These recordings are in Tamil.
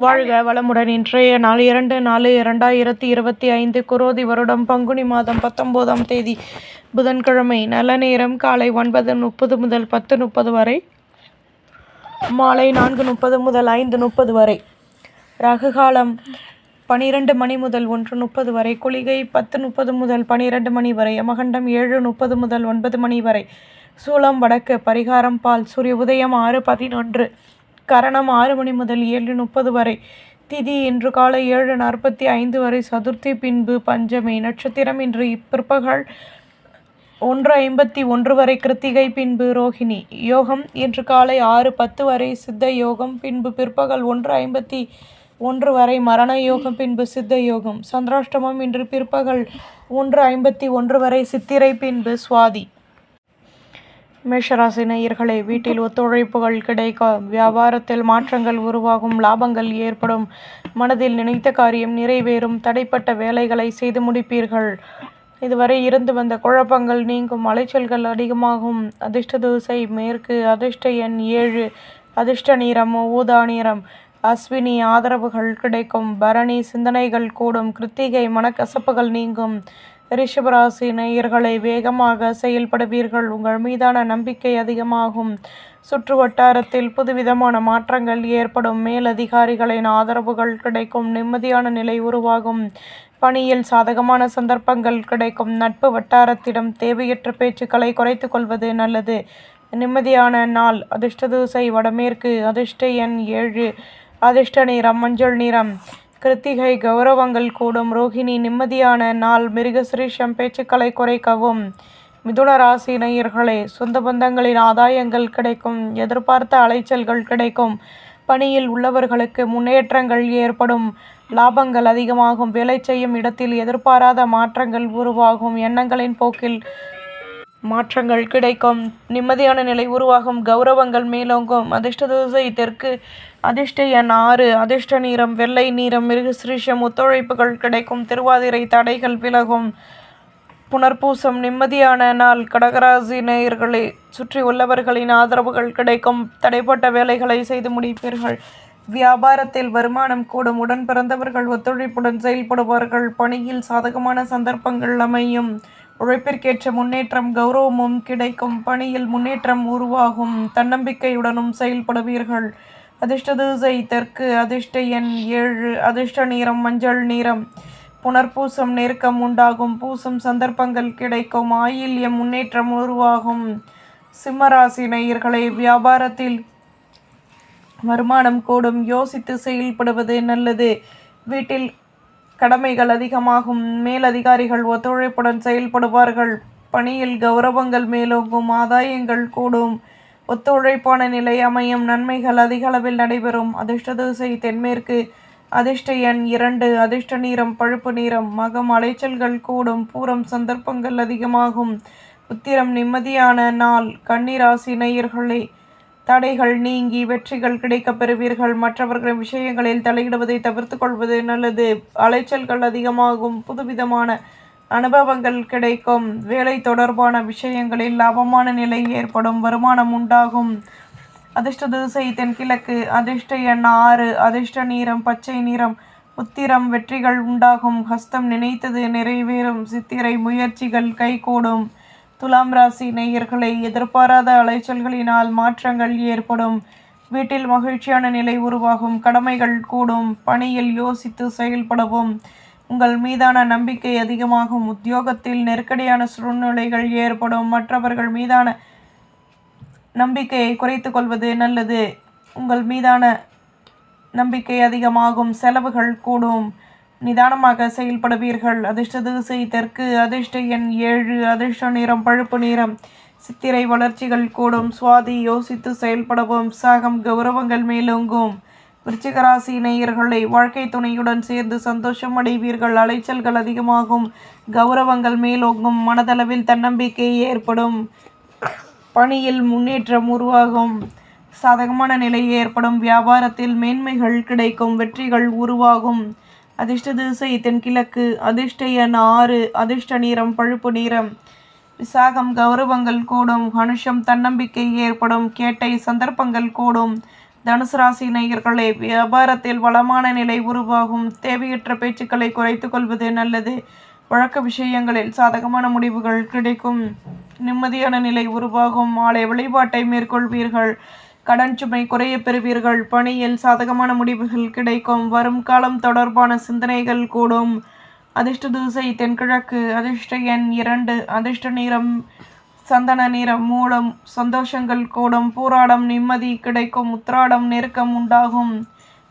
வாழ்க வளமுடன். இன்றைய நாள் இரண்டு நாலு இரண்டாயிரத்தி இருபத்தி ஐந்து குரோதி வருடம் பங்குனி மாதம் பத்தொம்போதாம் தேதி புதன்கிழமை நல்ல நேரம் காலை ஒன்பது முப்பது முதல் பத்து முப்பது வரை மாலை நான்கு முப்பது முதல் ஐந்து முப்பது வரை ராகு காலம் பனிரெண்டு மணி முதல் ஒன்று முப்பது வரை குளிகை பத்து முப்பது முதல் பனிரெண்டு மணி வரை யமகண்டம் ஏழு முப்பது முதல் ஒன்பது மணி வரை சூளம் வடக்கு பரிகாரம் பால் சூரிய உதயம் ஆறு பதினொன்று கரணம் ஆறு மணி முதல் ஏழு முப்பது வரை. திதி இன்று காலை ஏழு நாற்பத்தி ஐந்து வரை சதுர்த்தி பின்பு பஞ்சமி நட்சத்திரம் இன்று இப்பிற்பகல் ஒன்று ஐம்பத்தி ஒன்று வரை கிருத்திகை பின்பு ரோஹிணி. யோகம் இன்று காலை ஆறு பத்து வரை சித்த யோகம் பின்பு பிற்பகல் ஒன்று ஐம்பத்தி ஒன்று வரை மரண யோகம் பின்பு சித்த யோகம். சந்திராஷ்டமம் இன்று பிற்பகல் ஒன்று ஐம்பத்தி ஒன்று வரை சித்திரை பின்பு சுவாதி. மேஷராசி நேயர்களே வீட்டில் ஒத்துழைப்புகள் கிடைக்கும் வியாபாரத்தில் மாற்றங்கள் உருவாகும் லாபங்கள் ஏற்படும். மனதில் நினைத்த காரியம் நிறைவேறும். தடைப்பட்ட வேலைகளை செய்து முடிப்பீர்கள். இதுவரை இருந்து வந்த குழப்பங்கள் நீங்கும். அலைச்சல்கள் அதிகமாகும். அதிர்ஷ்ட தூசை மேற்கு அதிர்ஷ்ட எண் ஏழு அதிர்ஷ்ட நிறம் ஊதா நிறம். அஸ்வினி ஆதரவுகள் கிடைக்கும். பரணி சிந்தனைகள் கூடும். கிருத்திகை மனக்கசப்புகள் நீங்கும். ரிஷபராசி நேயர்களை வேகமாக செயல்படுவீர்கள். உங்கள் மீதான நம்பிக்கை அதிகமாகும். சுற்று வட்டாரத்தில் புதுவிதமான மாற்றங்கள் ஏற்படும். மேலதிகாரிகளின் ஆதரவுகள் கிடைக்கும். நிம்மதியான நிலை உருவாகும். பணியில் சாதகமான சந்தர்ப்பங்கள் கிடைக்கும். நட்பு வட்டாரத்திடம் தேவையற்ற பேச்சுக்களை குறைத்து கொள்வது நல்லது. நிம்மதியான நாள். அதிர்ஷ்ட தூசை வடமேற்கு. அதிர்ஷ்ட எண் ஏழு. அதிர்ஷ்ட நிறம் மஞ்சள் நிறம். கிருத்திகை கௌரவங்கள் கூடும். ரோஹிணி நிம்மதியான நாள். மிருகசிரீஷம் பேச்சுக்களை குறைக்கவும். மிதுன ராசி நேயர்களே சொந்த பந்தங்களின் ஆதாயங்கள் கிடைக்கும். எதிர்பார்த்த அலைச்சல்கள் கிடைக்கும். பணியில் உள்ளவர்களுக்கு முன்னேற்றங்கள் ஏற்படும். லாபங்கள் அதிகமாகும். வேலை செய்யும் இடத்தில் எதிர்பாராத மாற்றங்கள் உருவாகும். எண்ணங்களின் போக்கில் மாற்றங்கள் கிடைக்கும். நிம்மதியான நிலை உருவாகும். கௌரவங்கள் மேலோங்கும். அதிர்ஷ்ட தோசை தெற்கு. அதிர்ஷ்ட எண் ஆறு. அதிர்ஷ்ட நீரம் வெள்ளை நீரம் மிருகசிரீஷம் ஒத்துழைப்புகள் கிடைக்கும். திருவாதிரை தடைகள் விலகும். புனர்பூசம். நிம்மதியான நாள். கடகராசி நேயர்களை சுற்றி உள்ளவர்களின் ஆதரவுகள் கிடைக்கும். தடைப்பட்ட வேலைகளை செய்து முடிப்பீர்கள். வியாபாரத்தில் வருமானம் கூடும். உடன் பிறந்தவர்கள் ஒத்துழைப்புடன் செயல்படுவார்கள். பணியில் சாதகமான சந்தர்ப்பங்கள் அமையும். உழைப்பிற்கேற்ற முன்னேற்றம் கௌரவமும் கிடைக்கும். பணியில் முன்னேற்றம் உருவாகும். தன்னம்பிக்கையுடனும் செயல்படுவீர்கள். அதிர்ஷ்ட திசை தெற்கு அதிர்ஷ்ட எண் ஏழு அதிர்ஷ்ட நீரம் மஞ்சள் நிறம். புனர்பூசம் நெருக்கம் உண்டாகும். பூசம் சந்தர்ப்பங்கள் கிடைக்கும். ஆயில்யம் முன்னேற்றம் உருவாகும். சிம்மராசி நேயர்களை வியாபாரத்தில் வருமானம் கூடும். யோசித்து செயல்படுவது நல்லது. வீட்டில் கடமைகள் அதிகமாகும். மேலதிகாரிகள் ஒத்துழைப்புடன் செயல்படுவார்கள். பணியில் கௌரவங்கள் மேலோங்கும் ஆதாயங்கள் கூடும். ஒத்துழைப்பான நிலை அமையும். நன்மைகள் அதிக அளவில் நடைபெறும். அதிர்ஷ்ட திசை தென்மேற்கு. அதிர்ஷ்ட எண் இரண்டு. அதிர்ஷ்ட நீரம் பழுப்பு நீரம் மகம் அலைச்சல்கள் கூடும். பூரம் சந்தர்ப்பங்கள் அதிகமாகும். உத்திரம் நிம்மதியான நாள். கன்னிராசி நேயர்களே தடைகள் நீங்கி வெற்றிகள் கிடைக்கப் பெறுவீர்கள். மற்றவர்களின் விஷயங்களில் தலையிடுவதை தவிர்த்து கொள்வது நல்லது. அலைச்சல்கள் அதிகமாகும். புதுவிதமான அனுபவங்கள் கிடைக்கும். வேலை தொடர்பான விஷயங்களில் லாபமான நிலை ஏற்படும். வருமானம் உண்டாகும். அதிர்ஷ்ட திசை தென்கிழக்கு அதிர்ஷ்ட எண் ஆறு. அதிர்ஷ்ட நீரம் பச்சை நிறம் உத்திரம் வெற்றிகள் உண்டாகும். ஹஸ்தம் நினைத்தது நிறைவேறும். சித்திரை முயற்சிகள் கைகூடும். துலாம் ராசி நேயர்களை எதிர்பாராத அலைச்சல்களினால் மாற்றங்கள் ஏற்படும். வீட்டில் மகிழ்ச்சியான நிலை உருவாகும். கடமைகள் கூடும். பணியில் யோசித்து செயல்படவும். உங்கள் மீதான நம்பிக்கை அதிகமாகும். உத்தியோகத்தில் நெருக்கடியான சூழ்நிலைகள் ஏற்படும். மற்றவர்கள் மீதான நம்பிக்கையை குறைத்து கொள்வது நல்லது. உங்கள் மீதான நம்பிக்கை அதிகமாகும். செலவுகள் கூடும். நிதானமாக செயல்படுவீர்கள். அதிர்ஷ்ட திசை தெற்கு அதிர்ஷ்ட எண் ஏழு அதிர்ஷ்ட நிறம் பழுப்பு நிறம். சித்திரை வளர்ச்சிகள் கூடும். சுவாதி யோசித்து செயல்படவும் சாகம் கௌரவங்கள் மேலோங்கும். விருச்சிகராசி நேயர்களை வாழ்க்கை துணையுடன் சேர்ந்து சந்தோஷம் அடைவீர்கள். அலைச்சல்கள் அதிகமாகும். கௌரவங்கள் மேலோங்கும். மனதளவில் தன்னம்பிக்கை ஏற்படும். பணியில் முன்னேற்றம் உருவாகும். சாதகமான நிலை ஏற்படும். வியாபாரத்தில் மேன்மைகள் கிடைக்கும். வெற்றிகள் உருவாகும். அதிர்ஷ்ட திசை தென்கிழக்கு அதிர்ஷ்ட எண் ஆறு அதிர்ஷ்ட நிறம் பழுப்பு நிறம். விசாகம் கௌரவங்கள் கூடும். அனுஷம் தன்னம்பிக்கை ஏற்படும். கேட்டை சந்தர்ப்பங்கள் கூடும். தனுசு ராசி நேயர்களே வியாபாரத்தில் வளமான நிலை உருவாகும். தேவையற்ற பேச்சுக்களை குறைத்து கொள்வது நல்லது. வழக்க விஷயங்களில் சாதகமான முடிவுகள் கிடைக்கும். நிம்மதியான நிலை உருவாகும். மாலை வழிபாட்டை மேற்கொள்வீர்கள். கடன் சுமை குறைய பெறுவீர்கள். பணியில் சாதகமான முடிவுகள் கிடைக்கும். வரும் காலம் தொடர்பான சிந்தனைகள் கூடும். அதிர்ஷ்ட தூசை தென்கிழக்கு. அதிர்ஷ்ட எண் இரண்டு. அதிர்ஷ்ட நிறம் சந்தன நிறம் மூலம் சந்தோஷங்கள் கூடும். பூராடம் நிம்மதி கிடைக்கும். உத்திராடம் நெருக்கம் உண்டாகும்.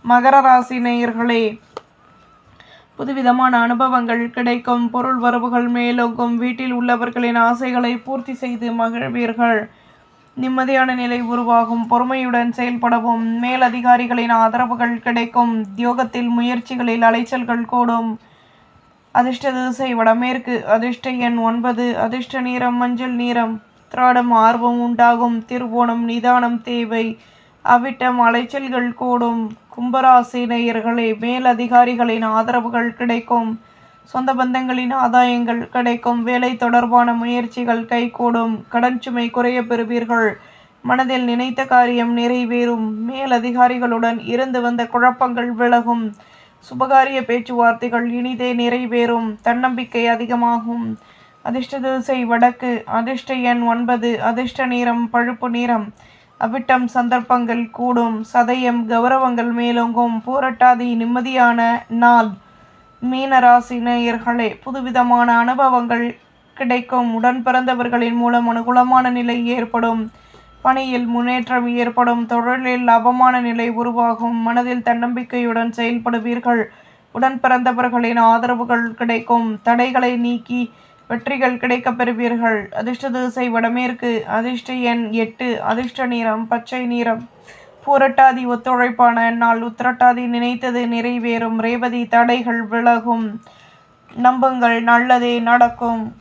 மகர ராசி நேயர்களே புதுவிதமான அனுபவங்கள் கிடைக்கும். பொருள் வரவுகள் மேலோங்கும். வீட்டில் உள்ளவர்களின் ஆசைகளை பூர்த்தி செய்து மகிழ்வீர்கள். நிம்மதியான நிலை உருவாகும். பொறுமையுடன் செயல்படவும். மேலதிகாரிகளின் ஆதரவுகள் கிடைக்கும். உத்தியோகத்தில் முயற்சிகளில் அலைச்சல்கள் கூடும். அதிர்ஷ்ட திசை வடமேற்கு. அதிர்ஷ்ட எண் ஒன்பது. அதிர்ஷ்ட நீரம் மஞ்சள் நீரம் திராடம் ஆர்வம் உண்டாகும். திருவோணம் நிதானம் தேவை. அவிட்டம் அலைச்சல்கள் கூடும். கும்பராசி நேயர்களே மேலதிகாரிகளின் ஆதரவுகள் கிடைக்கும். சொந்த பந்தங்களின் ஆதாயங்கள் கிடைக்கும். வேலை தொடர்பான முயற்சிகள் கைகூடும். கடன் சுமை குறைய பெறுவீர்கள். மனதில் நினைத்த காரியம் நிறைவேறும். மேல் அதிகாரிகளுடன் இருந்து வந்த குழப்பங்கள் விலகும். சுபகாரிய பேச்சுவார்த்தைகள் இனிதே நிறைவேறும். தன்னம்பிக்கை அதிகமாகும். அதிர்ஷ்ட திசை வடக்கு அதிர்ஷ்ட எண் ஒன்பது அதிர்ஷ்ட நிறம் பழுப்பு நிறம். அவிட்டம் சந்தர்ப்பங்கள் கூடும். சதயம் கௌரவங்கள் மேலோங்கும். பூரட்டாதி நிம்மதியான நாள். மீனராசி நேயர்களே புதுவிதமான அனுபவங்கள் கிடைக்கும். உடன் பிறந்தவர்களின் மூலம் அனுகூலமான நிலை ஏற்படும். பணியில் முன்னேற்றம் ஏற்படும். தொழிலில் லாபமான நிலை உருவாகும். மனதில் தன்னம்பிக்கையுடன் செயல்படுவீர்கள். உடன் பிறந்தவர்களின் ஆதரவுகள் கிடைக்கும். தடைகளை நீக்கி வெற்றிகள் கிடைக்கப் பெறுவீர்கள். அதிர்ஷ்ட திசை வடமேற்கு. அதிர்ஷ்ட எண் எட்டு. அதிர்ஷ்ட நிறம் பச்சை நிறம். புரட்டாதி ஒத்துழைப்பான நாள் உத்திரட்டாதி நினைத்தது நிறைவேறும். ரேவதி தடைகள் விலகும். நம்புங்கள் நல்லதே நடக்கும்.